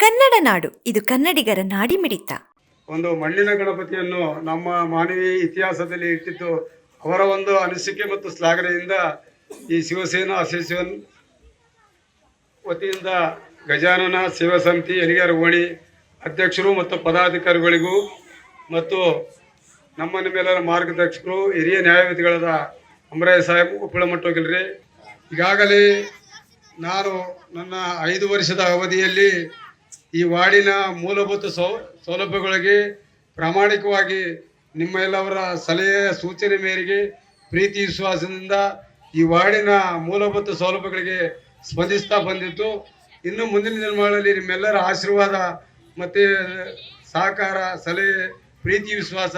ಕನ್ನಡ ನಾಡು, ಇದು ಕನ್ನಡಿಗರ ನಾಡಿಮಿಡಿತ. ಒಂದು ಮಣ್ಣಿನ ಗಣಪತಿಯನ್ನು ನಮ್ಮ ಮಾನವೀಯ ಇತಿಹಾಸದಲ್ಲಿ ಇಟ್ಟಿದ್ದು ಅವರ ಒಂದು ಅನಿಸಿಕೆ ಮತ್ತು ಶ್ಲಾಘನೆಯಿಂದ ಈ ಶಿವಸೇನಾ ಅಸೋಸಿಯೇಷನ್ ವತಿಯಿಂದ ಗಜಾನನ ಸೇವಾ ಸಮಿತಿ ಎಲಿಗಾರ ಓಣಿ ಅಧ್ಯಕ್ಷರು ಮತ್ತು ಪದಾಧಿಕಾರಿಗಳಿಗೂ ಮತ್ತು ನಮ್ಮ ನಿಮ್ಮೆಲ್ಲರ ಮಾರ್ಗದರ್ಶಕರು, ಹಿರಿಯ ನ್ಯಾಯವಾದಿಗಳಾದ ಅಮರಾಯ ಸಾಹೇಬ್, ಉಪ್ಪಳ ಮಟ್ಟೋಗಿಲ್ರಿ. ಈಗಾಗಲೇ ನಾನು ನನ್ನ ಐದು ವರ್ಷದ ಅವಧಿಯಲ್ಲಿ ಈ ವಾರ್ಡಿನ ಮೂಲಭೂತ ಸೌ, ಸೌಲಭ್ಯಗಳಿಗೆ ಪ್ರಾಮಾಣಿಕವಾಗಿ ನಿಮ್ಮ ಎಲ್ಲವರ ಸಲಹೆ, ಸೂಚನೆ ಮೇರೆಗೆ ಪ್ರೀತಿ, ವಿಶ್ವಾಸದಿಂದ ಈ ವಾರ್ಡಿನ ಮೂಲಭೂತ ಸೌಲಭ್ಯಗಳಿಗೆ ಸ್ಪಂದಿಸ್ತಾ ಬಂದಿತ್ತು. ಇನ್ನು ಮುಂದಿನ ದಿನಗಳಲ್ಲಿ ನಿಮ್ಮೆಲ್ಲರ ಆಶೀರ್ವಾದ ಮತ್ತು ಸಹಕಾರ, ಸಲಹೆ, ಪ್ರೀತಿ, ವಿಶ್ವಾಸ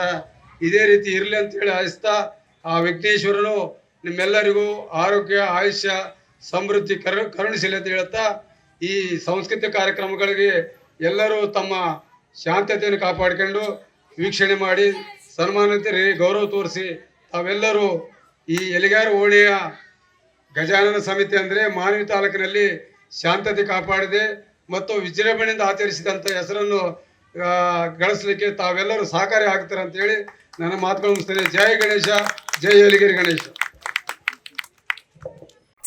ಇದೇ ರೀತಿ ಇರಲಿ ಅಂತೇಳಿ ಆಯಿಸ್ತಾ ಆ ವಿಘ್ನೇಶ್ವರನು ನಿಮ್ಮೆಲ್ಲರಿಗೂ ಆರೋಗ್ಯ, ಆಯುಷ್ಯ, ಸಮೃದ್ಧಿ ಕರು, ಕರುಣಿಸಲಿ ಅಂತ ಹೇಳ್ತಾ ಈ ಸಾಂಸ್ಕೃತಿಕ ಕಾರ್ಯಕ್ರಮಗಳಿಗೆ ಎಲ್ಲರೂ ತಮ್ಮ ಶಾಂತತೆಯನ್ನು ಕಾಪಾಡಿಕೊಂಡು ವೀಕ್ಷಣೆ ಮಾಡಿ ಸನ್ಮಾನಿತರಿ ಗೌರವ ತೋರಿಸಿ ತಾವೆಲ್ಲರೂ ಈ ಎಲಿಗಾರ ಓಣಿಯ ಗಜಾನನ ಸಮಿತಿ ಅಂದರೆ ಮಾನವಿ ತಾಲೂಕಿನಲ್ಲಿ ಶಾಂತತೆ ಕಾಪಾಡಿದೆ ಮತ್ತು ವಿಜೃಂಭಣೆಯಿಂದ ಆಚರಿಸಿದಂಥ ಹೆಸರನ್ನು ಗಳಿಸಲಿಕ್ಕೆ ತಾವೆಲ್ಲರೂ ಸಹಕಾರಿ ಆಗ್ತಾರೆ ಅಂತೇಳಿ ನನ್ನ ಮಾತುಗಳು ಮುಗಿಸ್ತೇನೆ. ಜೈ ಗಣೇಶ, ಜೈ ಎಲಿಗಿರಿ ಗಣೇಶ.